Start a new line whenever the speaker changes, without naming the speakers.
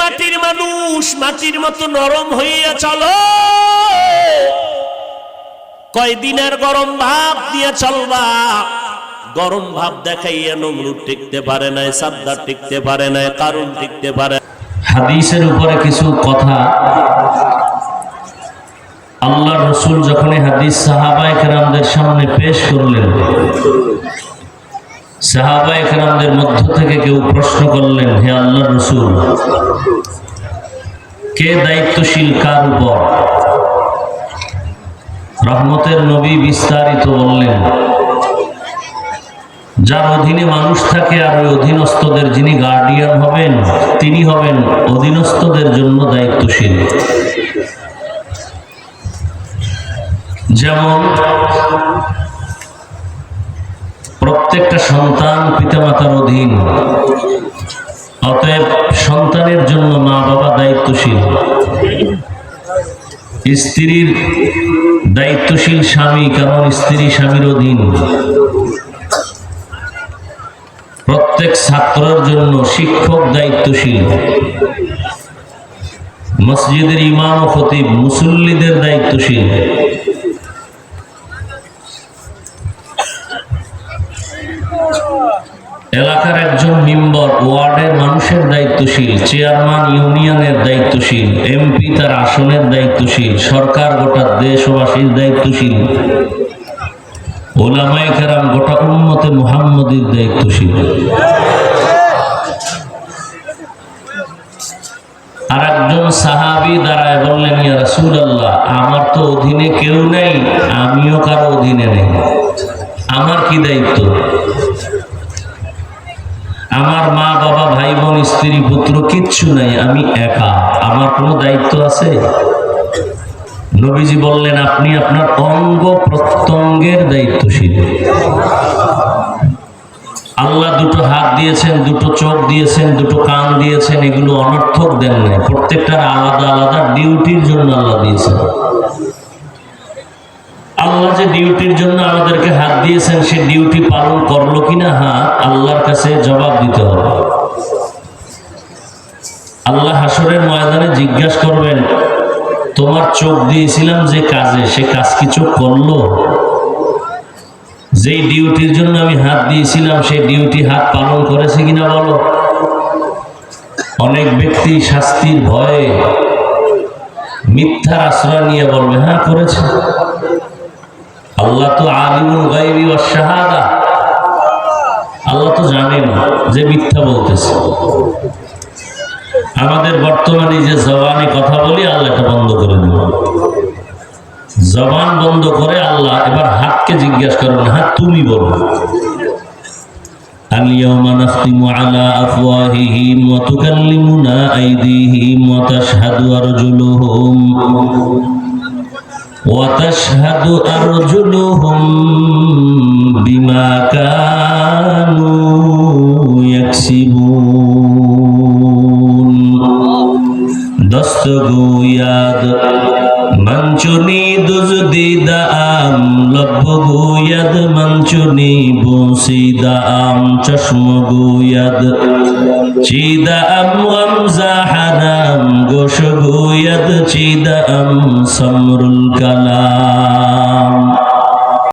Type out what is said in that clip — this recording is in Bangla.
মাটির মানুষ, মাটির মতো নরম হইয়া চলো। কয়দিনের গরম ভাব দিয়ে চলবা? গরম ভাব দেখাইয়া নমরুদ টিকতে পারে নাই, সাদ্দার টিকতে পারে নাই কারণ টিকতে পারে
হাদিসের উপরে কিছু কথা। আল্লাহ রসুল যখন হাদিস সাহাবাই কেরামদের সামনে পেশ করলেন কেরামদের মধ্য থেকে কেউ প্রশ্ন করলেন, হে আল্লাহ রসুল, কে দায়িত্বশীল কার উপর? রহমতের নবী বিস্তারিত বললেন, যার অধীনে মানুষ থাকে আর ওই অধীনস্থদের যিনি গার্ডিয়ান হবেন, তিনি হবেন অধীনস্থদের জন্য দায়িত্বশীল। যেমন প্রত্যেকটা সন্তান পিতামাতার অধীন। অতএব সন্তানের জন্য মা বাবা দায়িত্বশীল। স্ত্রীর দায়িত্বশীল স্বামী কারণ স্ত্রী স্বামীর অধীন? প্রত্যেক ছাত্রের জন্য শিক্ষক দায়িত্বশীল। মসজিদের ইমাম ও খতিব মুসল্লিদের দায়িত্বশীল। এলাকার একজন মেম্বার, ওয়ার্ডের মানুষের দায়িত্বশীল, চেয়ারম্যান ইউনিয়নের দায়িত্বশীল, এমপি তার আসনের দায়িত্বশীল, সরকার গোটা দেশবাসীর দায়িত্বশীল। ওলামায়ে কেরাম গোটা উন্মতে মুহাম্মদের দায়িত্বশীল। আর একজন সাহাবি দাঁড়ায় বললেন, ইয়া রাসূলুল্লাহ, আমার তো অধীনে কেউ নেই, আমিও কারও অধীনে নেই। আমার কি দায়িত্ব? আমার মা, বাবা, ভাই, বোন, স্ত্রী, পুত্র কিচ্ছু নাই, আমি একা। আমার কোনো দায়িত্ব আছে? নবীজি বললেন, আপনি আপনার অঙ্গ প্রত্যঙ্গের দায়িত্বশীল। আল্লাহ দুটো হাত দিয়েছেন, দুটো চোখ দিয়েছেন, দুটো কান দিয়েছেন, এগুলো অনর্থক দেন নাই। প্রত্যেকটার আলাদা আলাদা ডিউটির জন্য আল্লাহ দিয়েছেন। আল্লাহ যে ডিউটির জন্য আমাদেরকে হাত দিয়েছেন, সে ডিউটি পালন করল কিনা? হ্যাঁ আল্লাহর কাছে জবাব দিতে হবে। আল্লাহ হাসরের ময়দানে জিজ্ঞাসা করবেন, তোমার চোখ দিয়েছিলাম যে কাজে, সে কাজ কি চোখ করল? যেই ডিউটির জন্য আমি হাত দিয়েছিলাম সেই ডিউটি হাত পালন করেছে কিনা বলো? অনেক ব্যক্তি শাস্তির ভয়ে মিথ্যার আশ্রয় নিয়ে বলবে হ্যাঁ করেছে। আল্লাহ তো আলিমুল গাইবি ওয়াস শাহাদা আল্লাহ তো জানেন যে মিথ্যা বলতেছে আমাদের বর্তমানে যে জবানে কথা বলি আল্লাহ এটা বন্ধ করে দেব জবান বন্ধ করে আল্লাহ এবার হাতকে জিজ্ঞাসা করবেন হাত তুমি বলো اليوم نختم على أفواههم وتكلمنا أيديهم وتشهد أرجلهم وتشهد أرجلهم بما كانوا يكسبون دستگو یاد منچنی دزدی دام لبگو ید منچنی بوسي دام چشمگو ياد چي دام غمزہ গোশ গোয়াদ চিদাম সমরুল কালাম।